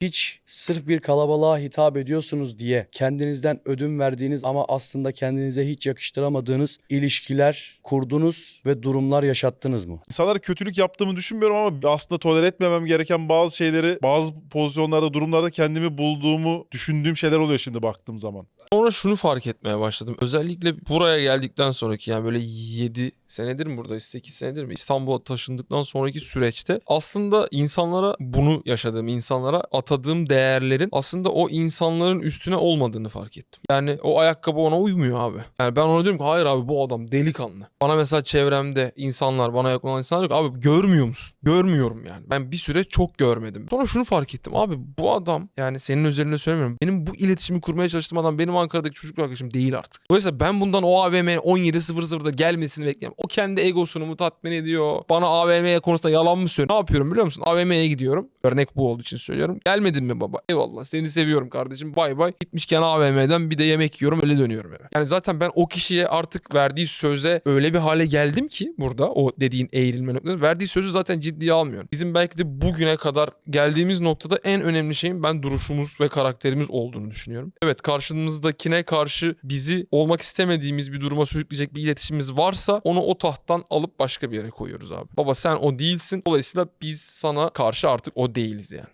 Hiç sırf bir kalabalığa hitap ediyorsunuz diye kendinizden ödün verdiğiniz ama aslında kendinize hiç yakıştıramadığınız ilişkiler kurdunuz ve durumlar yaşattınız mı? İnsanlara kötülük yaptığımı düşünmüyorum ama aslında tolere etmemem gereken bazı şeyleri bazı pozisyonlarda, durumlarda kendimi bulduğumu düşündüğüm şeyler oluyor şimdi baktığım zaman. Sonra şunu fark etmeye başladım. Özellikle buraya geldikten sonraki yani böyle 7 senedir mi buradayız? 8 senedir mi? İstanbul'a taşındıktan sonraki süreçte aslında insanlara bunu yaşadığım insanlara atadığım değerlerin aslında o insanların üstüne olmadığını fark ettim. Yani o ayakkabı ona uymuyor abi. Yani ben ona diyorum ki hayır abi bu adam delikanlı. Bana mesela çevremde insanlar bana yakın olan insanlar diyor ki abi görmüyor musun? Görmüyorum yani. Ben bir süre çok görmedim. Sonra şunu fark ettim. Abi bu adam yani senin özelinde söylemiyorum. Benim bu iletişimi kurmaya çalıştığım adam benim Ankara'daki çocuk arkadaşım değil artık. Dolayısıyla ben bundan o AVM'ye 17.00'da gelmesini bekliyorum. O kendi egosunu mu tatmin ediyor? Bana AVM'ye konusunda yalan mı söylüyor? Ne yapıyorum biliyor musun? AVM'ye gidiyorum. Örnek bu olduğu için söylüyorum. Gelmedin mi baba? Eyvallah seni seviyorum kardeşim. Bay bay. Gitmişken AVM'den bir de yemek yiyorum öyle dönüyorum eve. Yani zaten ben o kişiye artık verdiği söze öyle bir hale geldim ki burada o dediğin eğrilme noktası. Verdiği sözü zaten ciddiye almıyorum. Bizim belki de bugüne kadar geldiğimiz noktada en önemli şeyin ben duruşumuz ve karakterimiz olduğunu düşünüyorum. Evet karşımızdakine karşı bizi olmak istemediğimiz bir duruma sürükleyecek bir iletişimimiz varsa onu o tahttan alıp başka bir yere koyuyoruz abi. Baba sen o değilsin. Dolayısıyla biz sana karşı artık o değiliz yani.